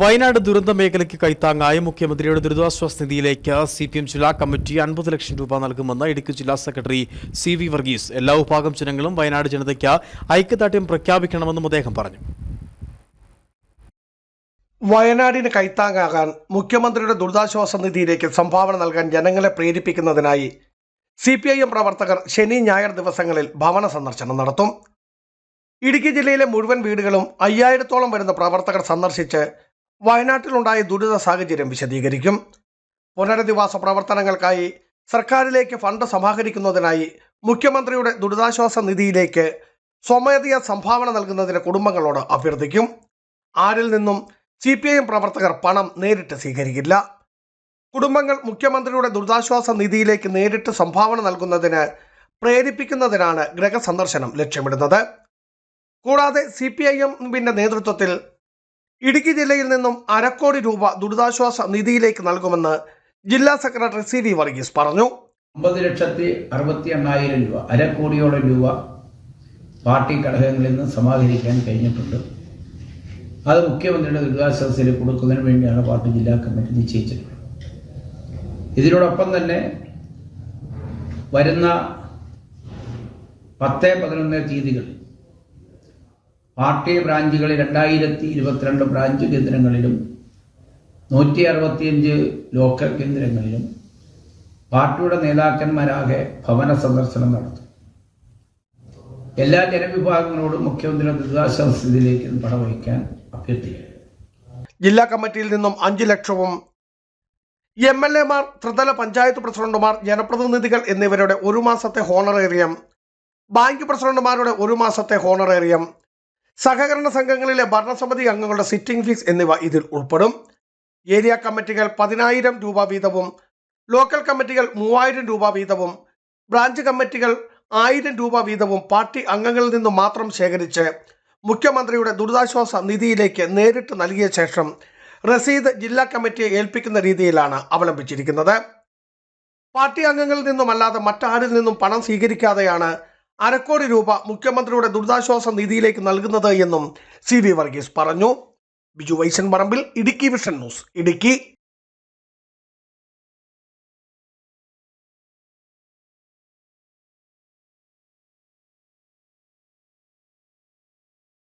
വയനാട് ദുരന്ത മേഖലയ്ക്ക് കൈത്താങ്ങായ മുഖ്യമന്ത്രിയുടെ ദുരിതാശ്വാസ നിധിയിലേക്ക് സി പി എം ജില്ലാ കമ്മിറ്റി അൻപത് ലക്ഷം രൂപ നൽകുമെന്ന് ഇടുക്കി ജില്ലാ സെക്രട്ടറി സി വി വർഗീസ്. എല്ലാ വിഭാഗം ജനങ്ങളും വയനാട് ജനതയ്ക്ക് ഐക്യദാർഢ്യം പ്രഖ്യാപിക്കണമെന്നും അദ്ദേഹം പറഞ്ഞു. വയനാടിന് കൈത്താങ്ങാകാൻ മുഖ്യമന്ത്രിയുടെ ദുരിതാശ്വാസ നിധിയിലേക്ക് സംഭാവന നൽകാൻ ജനങ്ങളെ പ്രേരിപ്പിക്കുന്നതിനായി സി പി ഐ എം പ്രവർത്തകർ ശനി ഞായർ ദിവസങ്ങളിൽ ഭവന സന്ദർശനം നടത്തും. ഇടുക്കി ജില്ലയിലെ മുഴുവൻ വീടുകളും അയ്യായിരത്തോളം വരുന്ന പ്രവർത്തകർ സന്ദർശിച്ച് വയനാട്ടിലുണ്ടായ ദുരിത സാഹചര്യം വിശദീകരിക്കും. പുനരധിവാസ പ്രവർത്തനങ്ങൾക്കായി സർക്കാരിലേക്ക് ഫണ്ട് സമാഹരിക്കുന്നതിനായി മുഖ്യമന്ത്രിയുടെ ദുരിതാശ്വാസ നിധിയിലേക്ക് സ്വമേധയാ സംഭാവന നൽകുന്നതിന് കുടുംബങ്ങളോട് അഭ്യർത്ഥിക്കും. ആരിൽ നിന്നും സി പി ഐ എം പ്രവർത്തകർ പണം നേരിട്ട് സ്വീകരിക്കില്ല. കുടുംബങ്ങൾ മുഖ്യമന്ത്രിയുടെ ദുരിതാശ്വാസ നിധിയിലേക്ക് നേരിട്ട് സംഭാവന നൽകുന്നതിന് പ്രേരിപ്പിക്കുന്നതിനാണ് ഗ്രഹസന്ദർശനം ലക്ഷ്യമിടുന്നത്. കൂടാതെ സി പി ഐ എമ്മിന്റെ നേതൃത്വത്തിൽ ഇടുക്കി ജില്ലയിൽ നിന്നും അരക്കോടി രൂപ ദുരിതാശ്വാസ നിധിയിലേക്ക് നൽകുമെന്ന് ജില്ലാ സെക്രട്ടറി സി വി വർഗീസ് പറഞ്ഞു. ഒമ്പത് ലക്ഷത്തി അറുപത്തി എണ്ണായിരം രൂപ അരക്കോടിയോളം രൂപ പാർട്ടി ഘടകങ്ങളിൽ നിന്ന് സമാഹരിക്കാൻ കഴിഞ്ഞിട്ടുണ്ട്. അത് മുഖ്യമന്ത്രിയുടെ ദുരിതാശ്വാസത്തിൽ കൊടുക്കുന്നതിന് വേണ്ടിയാണ് പാർട്ടി ജില്ലാ കമ്മിറ്റി നിശ്ചയിച്ചിട്ടുള്ളത്. ഇതിനോടൊപ്പം തന്നെ വരുന്ന പത്ത് പതിനൊന്ന് തീയതികൾ പാർട്ടി ബ്രാഞ്ചുകളിൽ രണ്ടായിരത്തി ഇരുപത്തിരണ്ട് ബ്രാഞ്ച് കേന്ദ്രങ്ങളിലും നൂറ്റി അറുപത്തിയഞ്ച് ലോക്കൽ കേന്ദ്രങ്ങളിലും പാർട്ടിയുടെ നേതാക്കന്മാരാകെ ഭവന സന്ദർശനം നടത്തും. എല്ലാ ജനവിഭാഗങ്ങളോടും മുഖ്യമന്ത്രിയുടെ ദുരിതാശ്വാസ സ്ഥിതിയിലേക്ക് പണവഹിക്കാൻ അഭ്യർത്ഥിക്കും ജില്ലാ കമ്മിറ്റിയിൽ നിന്നും അഞ്ച് ലക്ഷവും എം എൽ എമാർ ത്രിതല പഞ്ചായത്ത് പ്രസിഡന്റുമാർ ജനപ്രതിനിധികൾ എന്നിവരുടെ ഒരു മാസത്തെ ഹോണറേറിയം ബാങ്ക് പ്രസിഡന്റുമാരുടെ ഒരു മാസത്തെ ഹോണറേറിയം സഹകരണ സംഘങ്ങളിലെ ഭരണസമിതി അംഗങ്ങളുടെ സിറ്റിംഗ് ഫീസ് എന്നിവ ഇതിൽ ഉൾപ്പെടും. ഏരിയ കമ്മിറ്റികൾ പതിനായിരം രൂപ വീതവും ലോക്കൽ കമ്മിറ്റികൾ മൂവായിരം രൂപ വീതവും ബ്രാഞ്ച് കമ്മിറ്റികൾ ആയിരം രൂപ വീതവും പാർട്ടി അംഗങ്ങളിൽ നിന്ന് മാത്രം ശേഖരിച്ച് മുഖ്യമന്ത്രിയുടെ ദുരിതാശ്വാസ നിധിയിലേക്ക് നേരിട്ട് നൽകിയ ശേഷം റസീദ് ജില്ലാ കമ്മിറ്റിയെ ഏൽപ്പിക്കുന്ന രീതിയിലാണ് അവലംബിച്ചിരിക്കുന്നത്. പാർട്ടി അംഗങ്ങളിൽ നിന്നുമല്ലാതെ മറ്റാരിൽ നിന്നും പണം സ്വീകരിക്കാതെയാണ് അരക്കോടി രൂപ മുഖ്യമന്ത്രിയുടെ ദുരിതാശ്വാസ നിധിയിലേക്ക് നൽകുന്നത് എന്നും സി വി വർഗീസ് പറഞ്ഞു. Biju Vaishan Parambil Idukki Vision News Idukki.